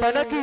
তাই নাকি